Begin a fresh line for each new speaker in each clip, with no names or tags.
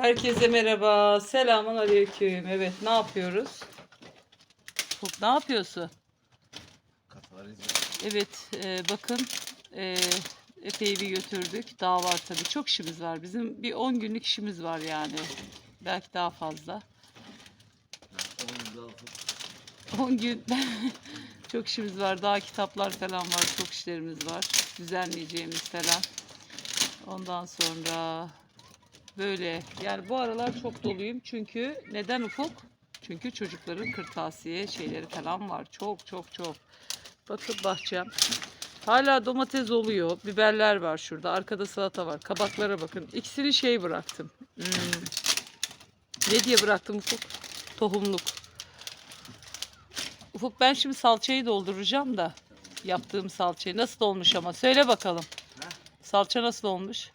Herkese merhaba. Selamun aleyküm. Evet ne yapıyoruz? Ufuk, Ne yapıyorsun?
Kafaları.
Evet e, bakın e, epey bir götürdük. Daha var tabii. Çok işimiz var. Bizim bir 10 günlük işimiz var yani. Belki daha fazla.
Onun da ufuk.
10 gün çok işimiz var. Daha kitaplar falan var. Çok işlerimiz var. Düzenleyeceğimiz falan. Ondan sonra böyle yani bu aralar çok doluyum. Çünkü neden ufuk? Çünkü çocukların kırtasiye şeyleri falan var. Çok çok çok. Bakın bahçem. Hala domates oluyor. Biberler var şurada. Arkada salata var. Kabaklara bakın. İkisini şey bıraktım. Hmm. Ne diye bıraktım ufuk? Tohumluk. Ufuk ben şimdi salçayı dolduracağım da. Yaptığım salçayı. Nasıl olmuş ama? Söyle bakalım. Salça nasıl olmuş?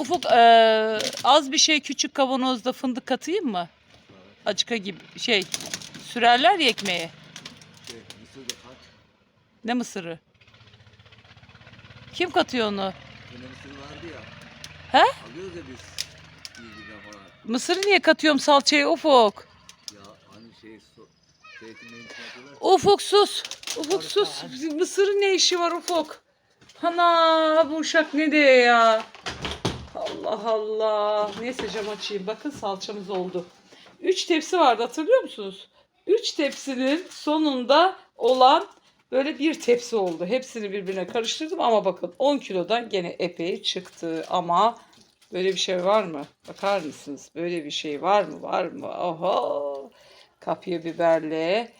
Ufuk eee, az bir şey küçük kavanozda fındık katayım mı? Açıka gibi şey. Sürerler ya ekmeğe.
Şey, mısır da kat.
Ne mısırı? Kim katıyor onu?
Yine mısır vardı ya.
He?
Alıyoruz ya biz. Bir birden falan.
Mısırı niye katıyorum salçaya Ufuk?
Ya hani şey su. Zeytinlerin içine atıyorlar.
Ufuk sus. Ufuk sus. Mısırın ne işi var Ufuk? Ana bu uşak ne diye ya? Allah Allah. Neyse cam açayım. Bakın salçamız oldu. Üç tepsi vardı hatırlıyor musunuz? Üç tepsinin sonunda olan böyle bir tepsi oldu. Hepsini birbirine karıştırdım ama bakın 10 kilodan gene epey çıktı. Ama böyle bir şey var mı? Bakar mısınız? Böyle bir şey var mı? Var mı? Oho. Kapya biberle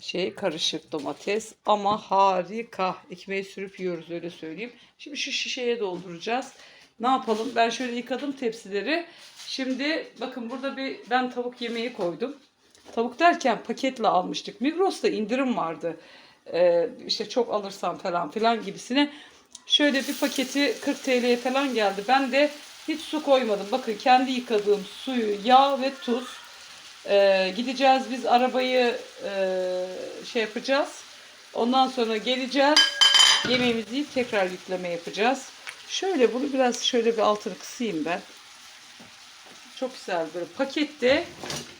şey karışık domates ama harika. Ekmeği sürüp yiyoruz öyle söyleyeyim. Şimdi şu şişeye dolduracağız. Ne yapalım? Ben şöyle yıkadım tepsileri. Şimdi bakın burada bir ben tavuk yemeği koydum. Tavuk derken paketle almıştık. Migros'ta indirim vardı. Ee, işte çok alırsam falan filan gibisine. Şöyle bir paketi 40 TL'ye falan geldi. Ben de hiç su koymadım. Bakın kendi yıkadığım suyu, yağ ve tuz. Ee, gideceğiz biz arabayı e, şey yapacağız. Ondan sonra geleceğiz. Yemeğimizi tekrar yükleme yapacağız. Şöyle bunu biraz şöyle bir altını kısayım ben. Çok güzel böyle pakette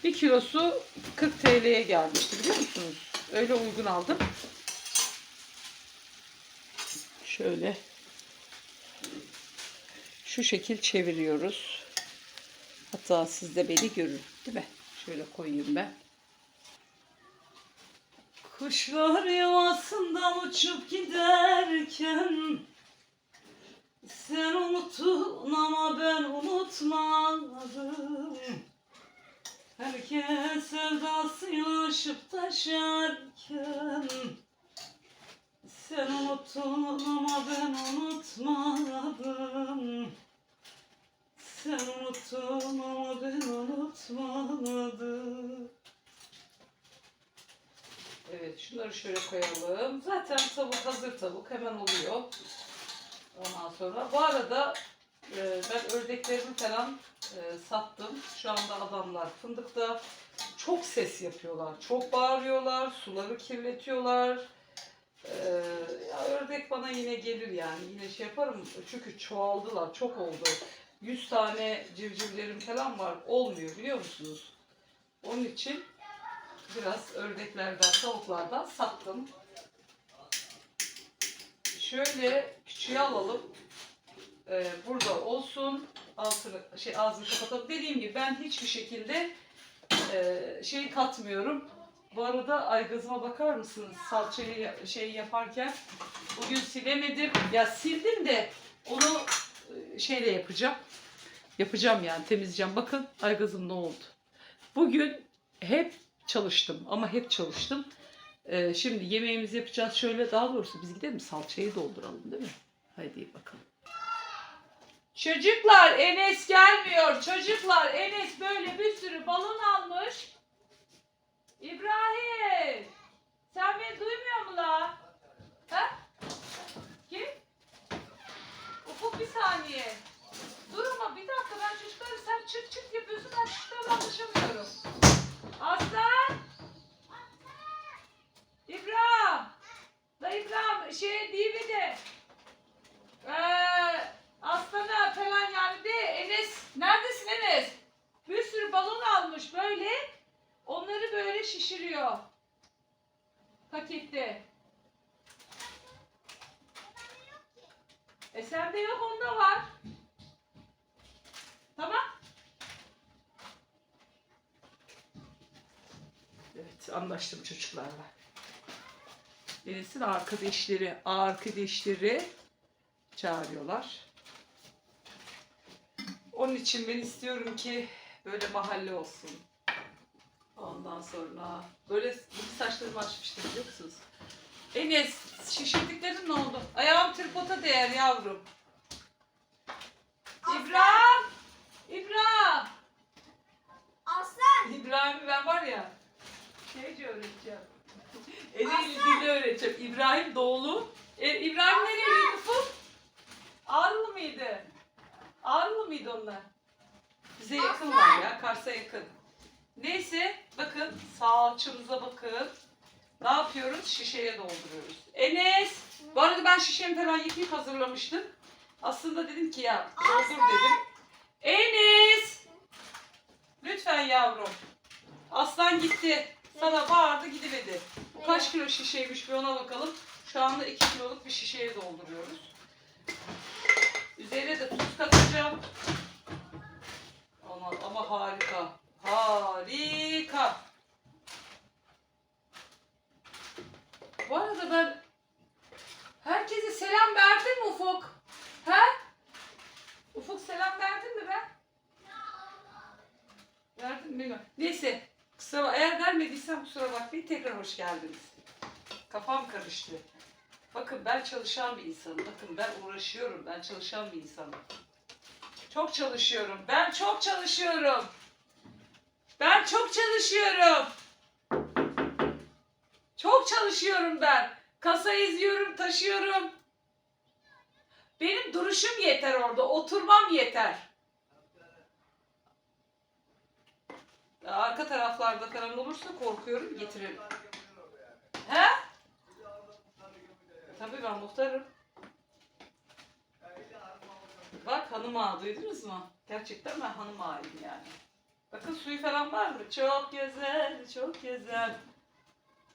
bir kilosu 40 TL'ye gelmişti biliyor musunuz? Öyle uygun aldım. Şöyle şu şekil çeviriyoruz. Hatta siz de beni görün değil mi? Şöyle koyayım ben. Kuşlar yuvasından uçup giderken sen unuttun ama ben unutmadım. Herkes sevdasıyla aşıp taşarken Sen unuttun ama ben unutmadım. Sen unuttun ama ben unutmadım. Evet şunları şöyle koyalım. Zaten tavuk hazır tavuk hemen oluyor. Ondan sonra bu arada e, ben ördeklerimi falan e, sattım. Şu anda adamlar fındıkta çok ses yapıyorlar. Çok bağırıyorlar. Suları kirletiyorlar. E, ya ördek bana yine gelir yani. Yine şey yaparım. Çünkü çoğaldılar. Çok oldu. 100 tane civcivlerim falan var. Olmuyor biliyor musunuz? Onun için biraz ördeklerden, tavuklardan sattım. Şöyle küçüğe alalım. Ee, burada olsun. Altını, şey ağzını kapatalım. Dediğim gibi ben hiçbir şekilde e, şey katmıyorum. Bu arada aygazıma bakar mısınız? Salçayı şey yaparken bugün silemedim. Ya sildim de onu e, şeyle yapacağım. Yapacağım yani temizleyeceğim. Bakın aygazım ne oldu. Bugün hep çalıştım ama hep çalıştım. Ee, şimdi yemeğimizi yapacağız şöyle daha doğrusu biz gidelim salçayı dolduralım değil mi? Haydi bakalım. Çocuklar Enes gelmiyor. Çocuklar Enes böyle bir sürü balon almış. İbrahim sen beni duymuyor musun la? Ha? Kim? Ufuk bir saniye. Dur ama bir dakika ben çocukları sen çıt çıt yapıyorsun ben çocuklarla anlaşamıyorum. Aslan! İbrahim şey değil mi de ee, Aslan'a falan yani de Enes neredesin Enes? Bir sürü balon almış böyle. Onları böyle şişiriyor. Pakette. E sende yok onda var. Tamam. Evet anlaştım çocuklarla. Deniz'in arkadaşları, arkadaşları çağırıyorlar. Onun için ben istiyorum ki böyle mahalle olsun. Ondan sonra böyle bu saçlarımı açmıştım biliyor musunuz? Enes şişirdiklerin ne oldu? Ayağım tripoda değer yavrum. İbrahim! İbrahim!
Aslan.
İbrahim'i ben var ya şeyci öğreteceğim. Eneğli dili öğreteceğim. İbrahim Doğulu. E, İbrahim nereli Ufuk? Ağrılı mıydı? Ağrılı mıydı onlar? Bize yakın var ya. Kars'a yakın. Neyse bakın salçamıza bakın. Ne yapıyoruz? Şişeye dolduruyoruz. Enes! Bu arada ben şişemi falan yıkayıp hazırlamıştım. Aslında dedim ki ya doldur dedim. Enes! Lütfen yavrum. Aslan gitti. Sana bağırdı gidemedi. Kaç kilo şişeymiş bir ona bakalım. Şu anda 2 kiloluk bir şişeye dolduruyoruz. Üzerine de tuz katacağım. Ama, ama harika. Harika. Bu arada ben herkese selam verdim mi Ufuk? He? Ufuk selam verdin mi ben? Verdim mi. Neyse. Kusura, eğer vermediysem kusura bakmayın. Tekrar hoş geldiniz. Kafam karıştı. Bakın ben çalışan bir insanım. Bakın ben uğraşıyorum. Ben çalışan bir insanım. Çok çalışıyorum. Ben çok çalışıyorum. Ben çok çalışıyorum. Çok çalışıyorum ben. Kasa izliyorum, taşıyorum. Benim duruşum yeter orada. Oturmam yeter. Arka taraflarda falan olursa korkuyorum getiririm. He? Tabii ben muhtarım. Bak hanım ağa duydunuz mu? Gerçekten ben hanım ağayım yani. Bakın suyu falan var mı? Çok güzel, çok güzel.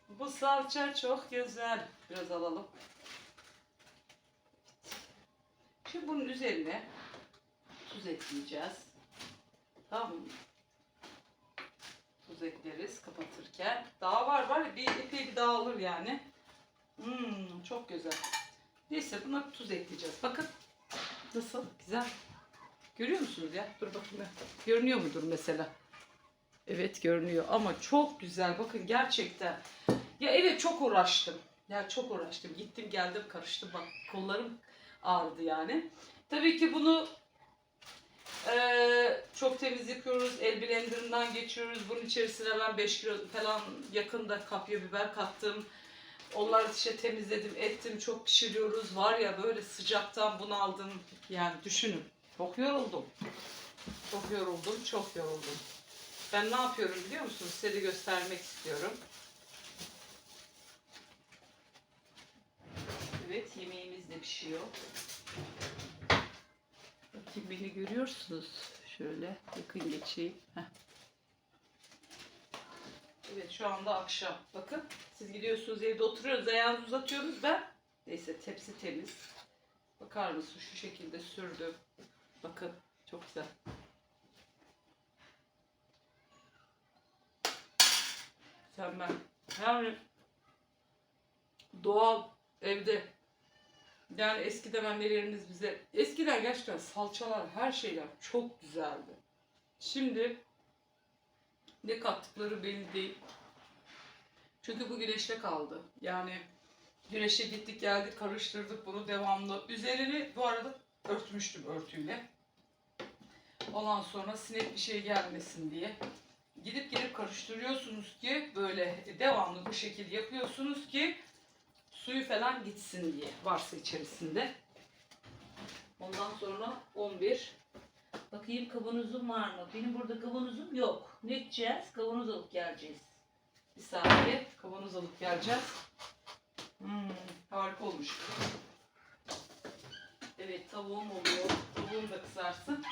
Bu salça çok güzel. Biraz alalım. Şimdi bunun üzerine tuz ekleyeceğiz. Tamam mı? Tuz ekleriz kapatırken. Daha var var ya bir epey bir daha olur yani. Hmm, çok güzel. Neyse buna tuz ekleyeceğiz. Bakın nasıl güzel. Görüyor musunuz ya? Dur bakayım. Görünüyor mudur mesela? Evet görünüyor ama çok güzel. Bakın gerçekten. Ya evet çok uğraştım. Ya çok uğraştım. Gittim geldim karıştım. Bak kollarım ağrıdı yani. Tabii ki bunu eee, çok temiz yıkıyoruz. El blenderından geçiyoruz. Bunun içerisine ben 5 kilo falan yakında kapya biber kattım. Onları işte temizledim, ettim, çok pişiriyoruz. Var ya böyle sıcaktan bunaldım. Yani düşünün. Çok yoruldum. Çok yoruldum, çok yoruldum. Ben ne yapıyorum biliyor musunuz? Size de göstermek istiyorum. Evet, yemeğimiz de pişiyor. Bakayım beni görüyorsunuz. Şöyle yakın geçeyim. Heh. Evet şu anda akşam. Bakın siz gidiyorsunuz evde oturuyoruz ayağınızı uzatıyoruz ben. Neyse tepsi temiz. Bakar mısın şu şekilde sürdüm. Bakın çok güzel. Sen ben. Yani doğal evde yani eskiden annelerimiz bize eskiden gerçekten salçalar her şeyler çok güzeldi. Şimdi ne kattıkları belli değil. Çünkü bu güneşte kaldı. Yani güneşe gittik geldik karıştırdık bunu devamlı. Üzerini bu arada örtmüştüm örtüyle. Ondan sonra sinek bir şey gelmesin diye. Gidip gelip karıştırıyorsunuz ki böyle devamlı bu şekilde yapıyorsunuz ki suyu falan gitsin diye varsa içerisinde. Ondan sonra 11 Bakayım kavanozum var mı? Benim burada kavanozum yok. Ne edeceğiz? Kavanoz alıp geleceğiz. Bir saniye kavanoz alıp geleceğiz. Hmm, harika olmuş. Evet tavuğum oluyor. Tavuğum da kızarsın.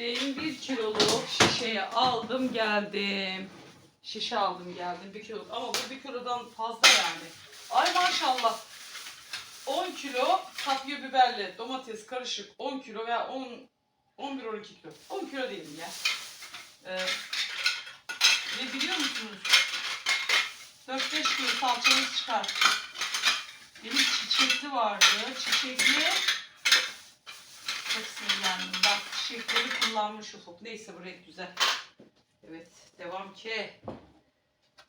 Geldim. Bir kiloluk şişeye aldım geldim. Şişe aldım geldim bir kiloluk. Ama bu bir kilodan fazla yani. Ay maşallah. 10 kilo kapya biberle domates karışık 10 kilo veya 10 11-12 kilo. 10 kilo diyelim ya. Ee, ve biliyor musunuz? 4-5 kilo salçamız çıkar. Benim çiçekli vardı. Çiçekli çok sinirlendim. Bak çiçekleri kullanmış ufuk. Neyse bu renk güzel. Evet. Devam ki.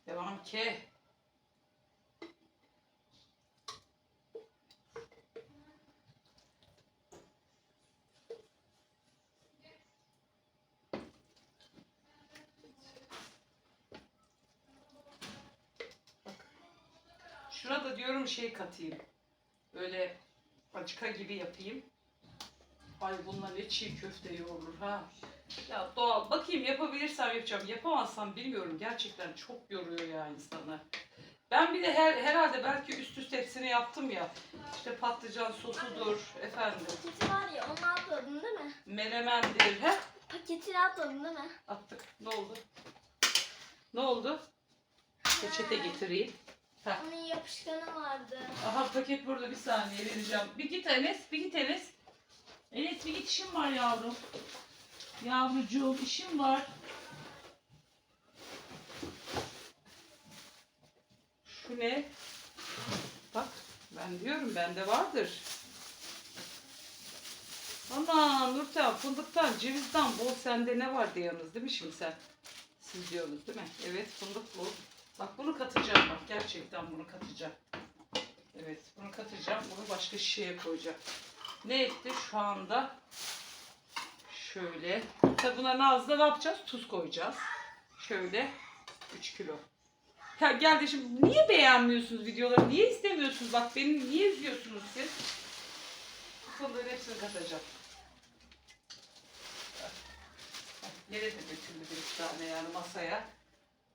Devam ki. Şurada diyorum şey katayım. Böyle acıka gibi yapayım. Ay bununla ne çiğ köfte yoğurur ha. Ya doğal. Bakayım yapabilirsem yapacağım. Yapamazsam bilmiyorum. Gerçekten çok yoruyor ya insanı. Ben bir de her, herhalde belki üst üste hepsini yaptım ya. İşte patlıcan sosudur efendim.
Paketi var ya onu atmadın değil mi?
Menemendir. He?
Paketini atmadın değil mi?
Attık. Ne oldu? Ne oldu? Peçete getireyim.
Onun yapışkanı vardı.
Aha paket burada bir saniye vereceğim. Bir git Enes, bir git Enes. Enes bir işim var yavrum. Yavrucuğum işim var. Şu ne? Bak ben diyorum bende vardır. Ama Nurten fındıktan, cevizden bol sende ne var diyorsunuz değil mi şimdi sen? Siz diyorsunuz değil mi? Evet fındık bol. Bak bunu katacağım bak gerçekten bunu katacağım. Evet bunu katacağım. Bunu başka şişeye koyacağım. Ne etti şu anda? Şöyle. Tabi bunların ağzına ne yapacağız? Tuz koyacağız. Şöyle 3 kilo. Ya geldi şimdi niye beğenmiyorsunuz videoları? Niye istemiyorsunuz? Bak beni niye üzüyorsunuz siz? Fındığın hepsini katacağım. Yere de döküldü bir tane yani masaya.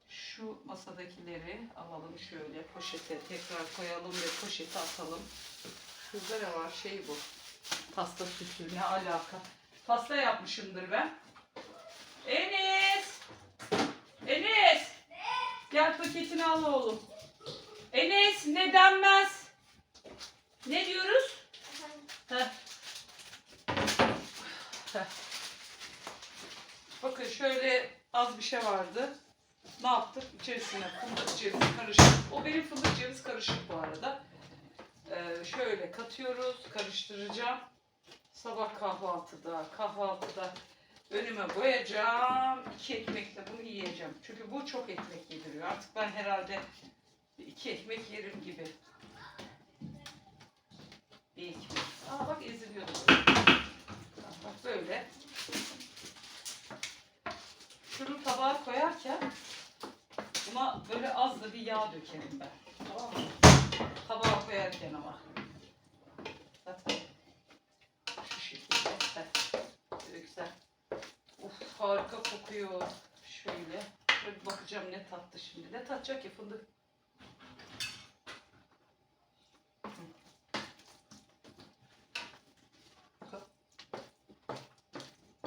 Şu masadakileri alalım şöyle poşete tekrar koyalım ve poşete atalım. Şurada ne var şey bu. Pasta süsü ne alaka. Pasta yapmışımdır ben. Enes! Enes! Gel paketini al oğlum. Enes ne denmez? Ne diyoruz? Heh. Bakın şöyle az bir şey vardı. Ne yaptık? İçerisine fındık ceviz karışık. O benim fındık ceviz karışık bu arada. Ee, şöyle katıyoruz, karıştıracağım. Sabah kahvaltıda, kahvaltıda önüme koyacağım. İki ekmekle bunu yiyeceğim. Çünkü bu çok ekmek yediriyor. Artık ben herhalde iki ekmek yerim gibi. Bir ekmek. Aa bak eziliyordu. Bak böyle. Şunu tabağa koyarken buna böyle az da bir yağ dökerim ben. Tamam mı? Tabağa koyarken ama. Zaten şu şekilde. Böyle güzel. Uf harika kokuyor. Şöyle. Şöyle bakacağım ne tattı şimdi. Ne tatacak ya fındık.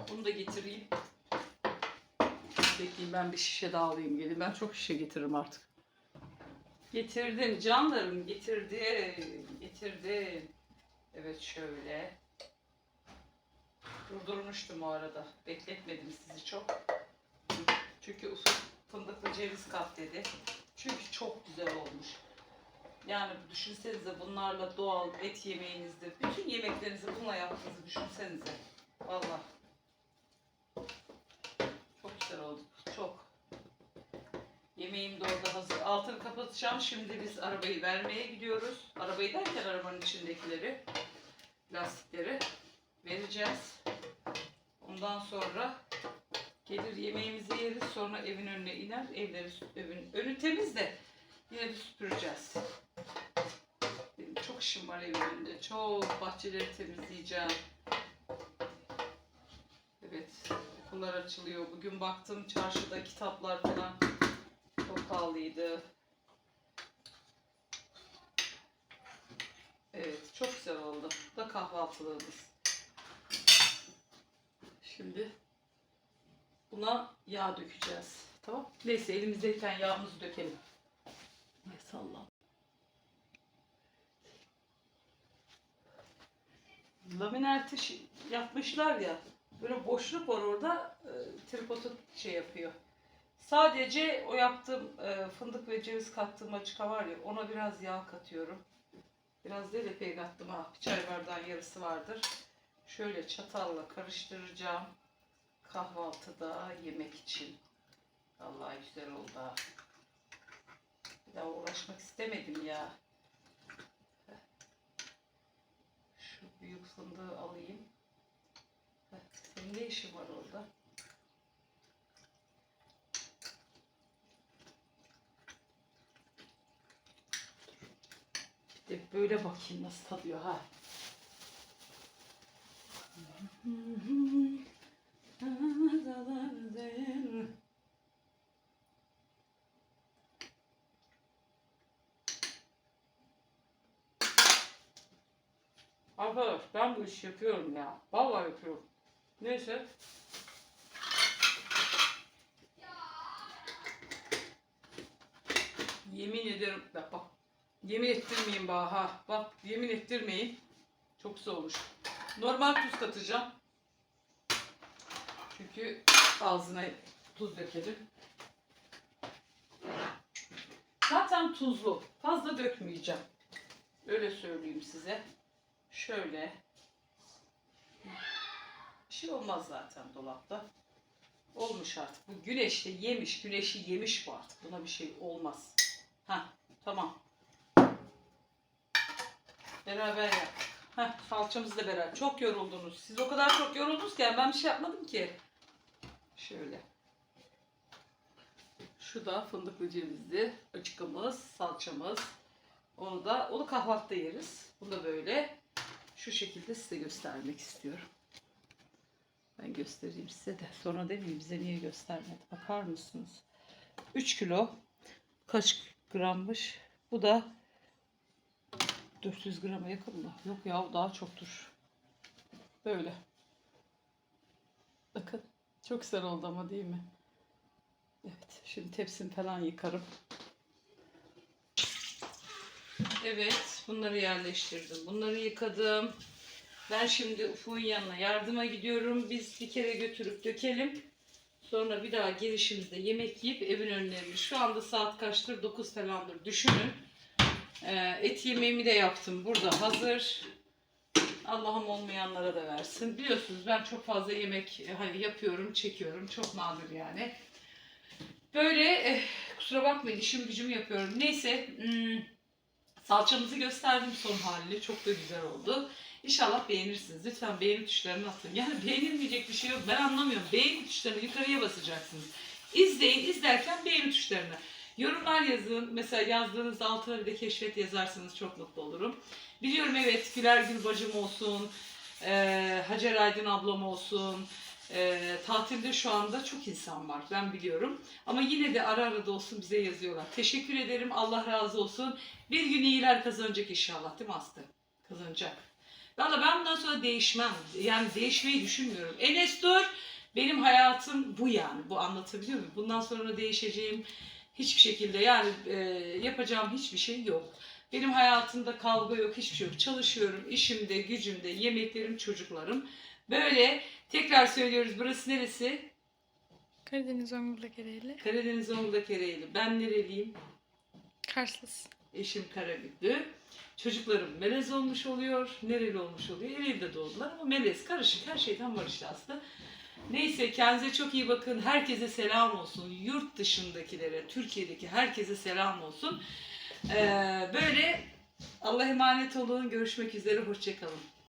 Bunu da getireyim. Bekleyin ben bir şişe daha alayım gelin. Ben çok şişe getiririm artık. Getirdim canlarım getirdim. Getirdim. Evet şöyle. Durdurmuştum o arada. Bekletmedim sizi çok. Çünkü ufak fındıklı ceviz kat dedi. Çünkü çok güzel olmuş. Yani düşünsenize bunlarla doğal et yemeğinizde, bütün yemeklerinizi bununla yaptığınızı düşünsenize. Vallahi. Çok güzel oldu. Çok. Yemeğim de orada hazır. Altını kapatacağım. Şimdi biz arabayı vermeye gidiyoruz. Arabayı derken arabanın içindekileri, lastikleri vereceğiz. Ondan sonra gelir yemeğimizi yeriz. Sonra evin önüne iner. Evleri, evin önü temiz de yine bir süpüreceğiz. Benim çok işim var evin önünde. Çok bahçeleri temizleyeceğim. Evet, okullar açılıyor. Bugün baktım çarşıda kitaplar falan çok pahalıydı. Evet, çok güzel oldu. Bu da kahvaltılığımız. Şimdi Buna yağ dökeceğiz. Tamam. Neyse elimizdeyken yağımızı dökelim. Ay sallam. Laminerte şi- yapmışlar ya. Böyle boşluk var orada. E, tripodu şey yapıyor. Sadece o yaptığım e, fındık ve ceviz kattığım açıka var ya ona biraz yağ katıyorum. Biraz değil epey kattım ha. Bir çay bardağın yarısı vardır. Şöyle çatalla karıştıracağım. Kahvaltıda yemek için. Vallahi güzel oldu ha. Bir daha uğraşmak istemedim ya. Şu büyük fındığı alayım. Senin ne işin var orada? Böyle bakayım nasıl tadıyor ha. Arkadaş ben bu işi yapıyorum ya. Vallahi yapıyorum. Neyse. Yemin ederim bak bak. Yemin ettirmeyin bana ha. Bak yemin ettirmeyin. Çok olmuş. Normal tuz katacağım. Çünkü ağzına tuz dökelim. Zaten tuzlu. Fazla dökmeyeceğim. Öyle söyleyeyim size. Şöyle. Bir şey olmaz zaten dolapta. Olmuş artık. Bu güneşte yemiş, güneşi yemiş bu artık. Buna bir şey olmaz. Ha, tamam. Beraber yaptık. Heh, salçamızı da beraber. Çok yoruldunuz. Siz o kadar çok yoruldunuz ki yani ben bir şey yapmadım ki. Şöyle. Şu da fındıklı cevizli açıkımız, salçamız. Onu da onu kahvaltıda yeriz. Bunu da böyle şu şekilde size göstermek istiyorum. Ben göstereyim size de. Sonra demeyin bize niye göstermedi. Bakar mısınız? 3 kilo. Kaç grammış? Bu da 400 grama yakın mı? Yok ya daha çoktur. Böyle. Bakın. Çok güzel oldu ama değil mi? Evet. Şimdi tepsimi falan yıkarım. Evet. Bunları yerleştirdim. Bunları yıkadım. Ben şimdi Ufuk'un yanına yardıma gidiyorum. Biz bir kere götürüp dökelim. Sonra bir daha gelişimizde yemek yiyip evin önlerini. Şu anda saat kaçtır? 9 falandır. Düşünün. Ee, et yemeğimi de yaptım. Burada hazır. Allah'ım olmayanlara da versin. Biliyorsunuz ben çok fazla yemek e, hani yapıyorum, çekiyorum. Çok nadir yani. Böyle eh, kusura bakmayın işim gücümü yapıyorum. Neyse hmm, salçamızı gösterdim son haliyle. Çok da güzel oldu. İnşallah beğenirsiniz. Lütfen beğeni tuşlarını atın. Yani beğenilmeyecek bir şey yok. Ben anlamıyorum. Beğeni tuşlarını yukarıya basacaksınız. İzleyin. izlerken beğeni tuşlarını. Yorumlar yazın. Mesela yazdığınız altına bir de keşfet yazarsanız çok mutlu olurum. Biliyorum evet Güler Gül bacım olsun. eee, Hacer Aydın ablam olsun. eee, tatilde şu anda çok insan var. Ben biliyorum. Ama yine de ara ara da olsun bize yazıyorlar. Teşekkür ederim. Allah razı olsun. Bir gün iyiler kazanacak inşallah değil mi Aslı? Kazanacak. Valla ben bundan sonra değişmem. Yani değişmeyi düşünmüyorum. Enes dur. Benim hayatım bu yani. Bu anlatabiliyor muyum? Bundan sonra değişeceğim hiçbir şekilde yani e, yapacağım hiçbir şey yok. Benim hayatımda kavga yok, hiçbir şey yok. Çalışıyorum, işimde, gücümde, yemeklerim, çocuklarım. Böyle tekrar söylüyoruz. Burası neresi?
Karadeniz Zonguldak Ereğli.
Karadeniz Zonguldak Ereğli. Ben nereliyim?
Karslısın.
Eşim Karabüklü. Çocuklarım melez olmuş oluyor. Nereli olmuş oluyor? Ereğli'de doğdular ama melez karışık. Her şeyden var işte aslında. Neyse kendinize çok iyi bakın. Herkese selam olsun. Yurt dışındakilere, Türkiye'deki herkese selam olsun. Ee, böyle Allah'a emanet olun. Görüşmek üzere. Hoşçakalın.